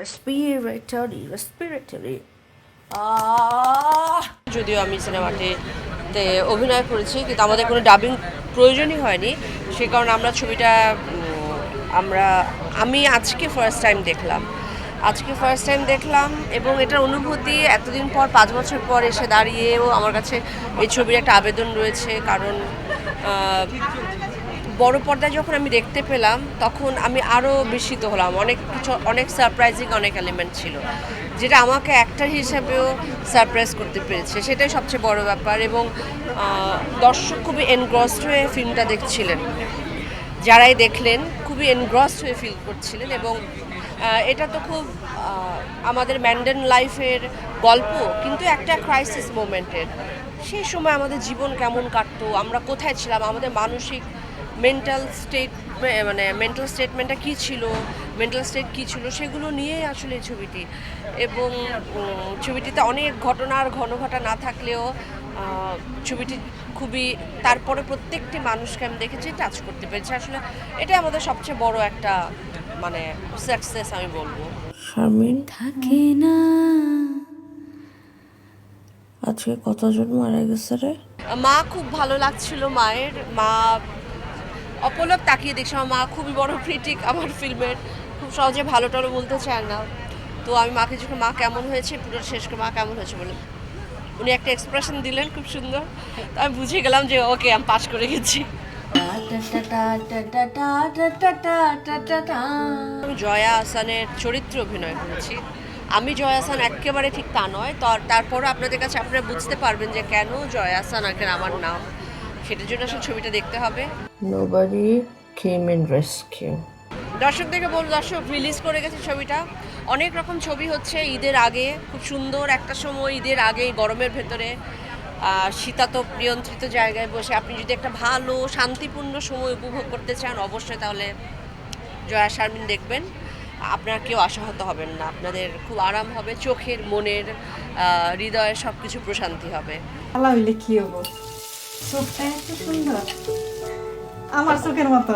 Respiratory আহ যদিও আমি সিনেমাতে তে অভিনয় করেছি, কিন্তু আমাদের কোনো ডাবিং প্রয়োজনই হয়নি। সে কারণে আমরা ছবিটা আমরা, আমি আজকে ফার্স্ট টাইম দেখলাম। আজকে ফার্স্ট টাইম দেখলাম এবং এটার অনুভূতি এতদিন পর, পাঁচ বছর পর এসে দাঁড়িয়েও আমার কাছে এই ছবির একটা আবেদন রয়েছে। কারণ বড় পর্দায় যখন আমি দেখতে পেলাম, তখন আমি আরও বিস্মিত হলাম। অনেক কিছু, অনেক সারপ্রাইজিং অনেক এলিমেন্ট ছিল, যেটা আমাকে অ্যাক্টার হিসাবেও সারপ্রাইজ করতে পেরেছে। সেটাই সবচেয়ে বড় ব্যাপার এবং দর্শক খুবই এনগ্রসড হয়ে ফিল্মটা দেখছিলেন। যারাই দেখলেন, খুবই এনগ্রসড হয়ে ফিল করছিলেন এবং এটা তো খুব আমাদের ম্যান্ডেন লাইফের গল্প, কিন্তু একটা ক্রাইসিস মোমেন্টের সেই সময় আমাদের জীবন কেমন কাটতো, আমরা কোথায় ছিলাম, আমাদের মানসিক মেন্টাল স্টেট মানে মেন্টাল স্টেটমেন্টটা কী ছিল মেন্টাল স্টেট কী ছিল সেগুলো নিয়েই আসলে এই ছবিটি। এবং ছবিটিতে অনেক ঘটনার ঘন ঘটা না থাকলেও ছবিটি খুবই তারপরে প্রত্যেকটি মানুষকে আমি দেখেছি টাচ করতে পেরেছি। আসলে এটা আমাদের সবচেয়ে বড় একটা মানে সাকসেস আমি বলব। থাকে না। আজকে কতজন মারা গেছে রে? মা খুব ভালো লাগছিল মায়ের। মা অপলক তাকিয়ে দেখছি আমার মা খুবই বড় ক্রিটিক আমার ফিল্মের খুব সহজে ভালো টালো বলতে চায় না। তো আমি মাকে যখন মা কেমন হয়েছে? পুরো শেষ করে, মা কেমন হয়েছে? বলে, উনি একটা এক্সপ্রেশন দিলেন খুব সুন্দর। তো আমি বুঝে গেলাম যে, ওকে, আমি পাস করে গেছি। জয়া আসানের চরিত্রে অভিনয় করেছি। আমি জয়া আসান একেবারে ঠিক তা নয়। তার তারপরও আপনাদের কাছে আপনারা বুঝতে পারবেন যে কেন জয়া আসান আগে আমার নাম। সেটার জন্য আসলে ছবিটা দেখতে হবে। Nobody came in rescue. দর্শকদেরকে বল দর্শক রিলিজ করে গেছে ছবিটা। অনেক রকম ছবি হচ্ছে ঈদের আগে খুব সুন্দর একটা সময় ঈদের আগে গরমের ভেতরে শীতাতপ নিয়ন্ত্রিত জায়গায় বসে। আপনি যদি একটা ভালো শান্তিপূর্ণ সময় উপভোগ করতে চান অবশ্যই তাহলে জয়া শারমিন দেখবেন। আপনার কেউ আশাহত হবেন না। আপনাদের খুব আরাম হবে চোখের মনের হৃদয়ের সব কিছু প্রশান্তি হবে। আল্লাহ কি হব? চোখটা এত সুন্দর। আমার চোখের মতো।